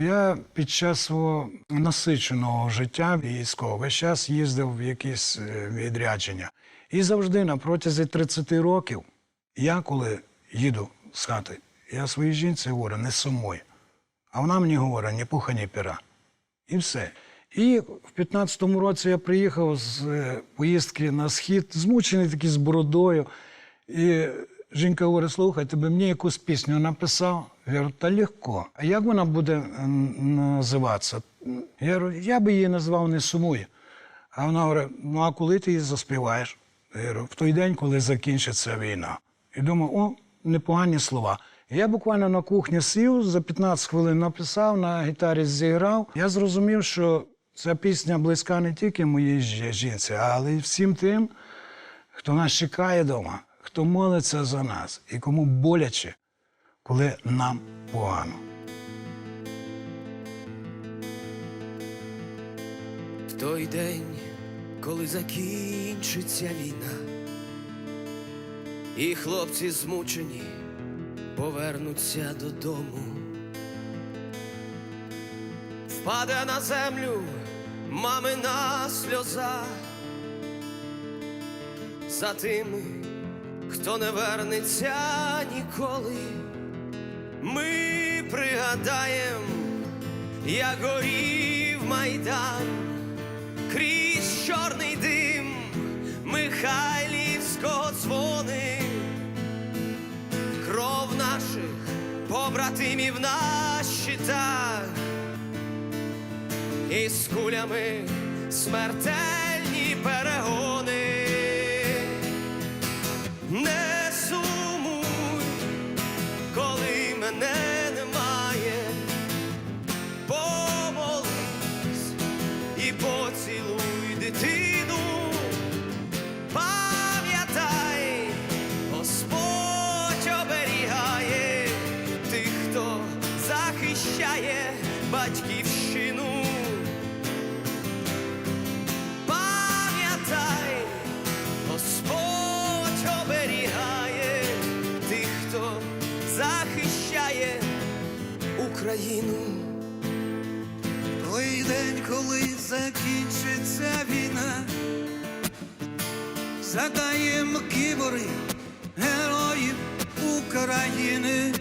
Я під час свого насиченого життя військового весь час їздив в якісь е, відрядження. І завжди на протязі 30 років, я коли їду з хати, я своїй жінці говорю, не сумуй. А вона мені говорить, ні пуха, ні пера. І все. І в 15-му році я приїхав з е, поїздки на схід, змучений такий з бородою. І жінка говорить: слухай, ти би мені якусь пісню написав. Я говорю, та легко. А як вона буде називатися? Я говорю, я би її назвав не сумує. А вона говорить: ну а коли ти її заспіваєш? Я говорю, в той день, коли закінчиться війна. І думаю, о, непогані слова. Я буквально на кухні сів, за 15 хвилин написав, на гітарі зіграв. Я зрозумів, що ця пісня близька не тільки моїй жінці, але й всім тим, хто нас чекає вдома, хто молиться за нас і кому боляче, коли нам погано. В той день, коли закінчиться війна, і хлопці змучені повернуться додому, впаде на землю мамина сльоза за тими, хто не вернеться ніколи. Ми пригадаєм, як горів майдан крізь чорний дим Михайлівського дзвони, кров наших побратимів на щитах, і з кулями смертельні перегони. Не сумуй, коли мене немає, помолись і поцілуй дитину. Пам'ятай, Господь оберігає тих, хто захищає батьківщину. Україну. Той день, коли закінчиться війна, задаєм кібори героїв України,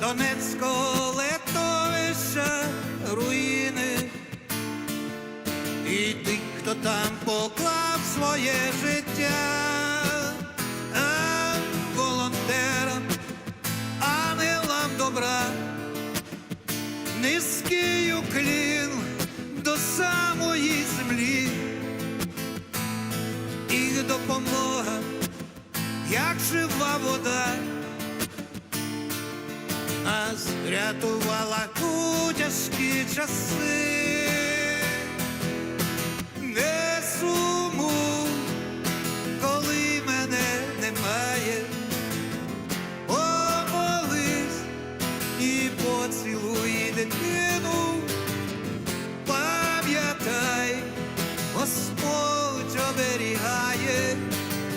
Донецького летовища руїни, і тих, хто там поклав своє життя, рятувала у тяжкі часи. Не сумуй, коли мене немає. Помолись і поцілуй дитину, пам'ятай, Господь оберігає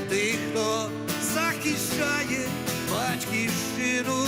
тих, хто захищає батьківщину.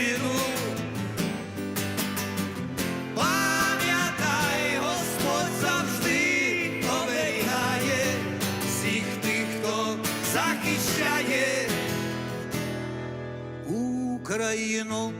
сину, пам'ятай, Господь завжди оберігає всіх тих, хто захищає Україну.